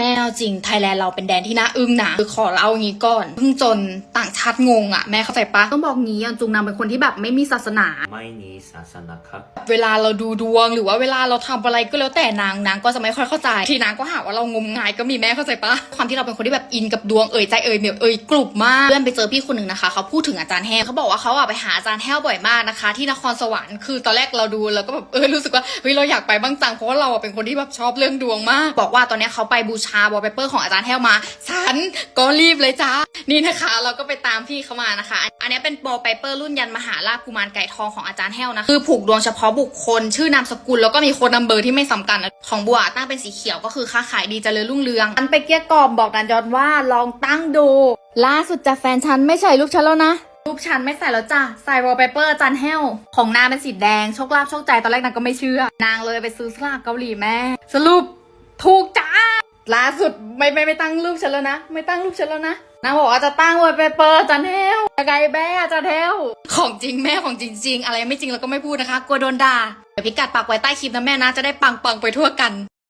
แม่เอาจริงไทยแลนด์เราเป็นแดนที่น่าอึ้งนะคือขอเล่างี้ก่อนเพิ่งจนต่างชาติงงอะแม่เข้าใจปะต้องบอกงี้ยอนจุงนางเป็นคนที่แบบไม่มีศาสนา ไม่มีศาสนาครับ เวลาเราดูดวงหรือว่าเวลาเราทำอะไรก็แล้วแต่นางนางก็จะไม่ค่อยเข้าใจ ที่นางก็หาว่าเรางมงายก็มีแม่เข้าใจปะความที่เราเป็นคนที่แบบอินกับดวงเอ่ยใจเอ่ยเหมียวเอ่ยกลุ่มมากเพื่อนไปเจอพี่คนหนึ่งนะคะเขาพูดถึงอาจารย์แห้วเขาบอกว่าเขาอะไปหาอาจารย์แห้วบ่อยมากนะคะ ที่นครสวรรค์คือตอนแรกเราดูแล้วก็แบบเออรู้สึกว่าเฮ้ยเราอยากไปบ้างจังเพราะว่าเราอะเป็นคนที่แบบชอบเรื่องดวงมาก บอกว่าตอนเนี้ยเขาไปบูชาวอลเปเปอร์ของอาจารย์แห้วมาฉันก็รีบเลยจ้า นี่นะคะ เราก็ไปตามพี่เขามานะคะ อันนี้เป็นวอลเปเปอร์รุ่นยันมหาลาภกุมารไก่ทองของอาจารย์แห้วนะคือผูกดวงเฉพาะบุคคล ชื่อนามสกุลแล้วก็มีโค้ดนัมเบอร์ที่ไม่ซ้ำกันนะของบัวตั้งเป็นสีเขียวก็คือค้าขายดีเจริญรุ่งเรืองอันไปเกลี้ยกล่อมบอกนันยอดว่าลองตั้งดูล่าสุดจากแฟนฉันไม่ใช่รูปฉันแล้วนะรูปฉันไม่ใส่แล้วจ้ะ ใส่วอลเปเปอร์อาจันแห้วของนางเป็นสีแดง โชคลาภโชคใจตอนแรกนางก็ไม่เชื่อ นางเลยไปซื้อสลากเกาหลีแม่ สรุปถูกจ้า ล่าสุดไม่ไม่ไม่ตั้งรูปฉันแล้วนะ ไม่ตั้งรูปฉันแล้วนะนางบอกว่าจะตั้งวอลเปเปอร์จันแห้วยังไงแม่จันแห้วของจริงแม่ของจริง ๆ อะไรไม่จริงเราก็ไม่พูดนะคะ กลัวโดนด่าเดี๋ยวพิกัดปักไว้ใต้คลิปนะแม่นะจะได้ปังปังไปทั่วกัน